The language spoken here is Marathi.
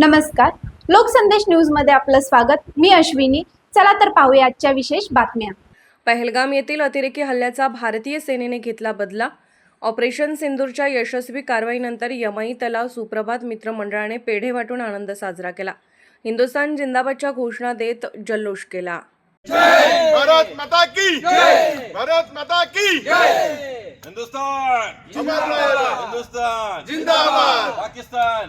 नमस्कार. लोकसंदेश न्यूजमध्ये आपलं स्वागत. मी अश्विनी. चला तर पाहूया आजच्या विशेष बातम्या. पहलगाम येथील अतिरेकी हल्ल्याचा भारतीय सेनेने घेतला बदला. ऑपरेशन सिंदूरच्या यशस्वी कारवाईनंतर यमाई तलाव सुप्रभात मित्र मंडळाने पेढे वाटून आनंद साजरा केला. हिंदुस्थान जिंदाबादच्या घोषणा देत जल्लोष केला. भारत माता की! भारत माता की! हिंदुस्तान हिंदुस्तान जिंदाबाद! पाकिस्तान!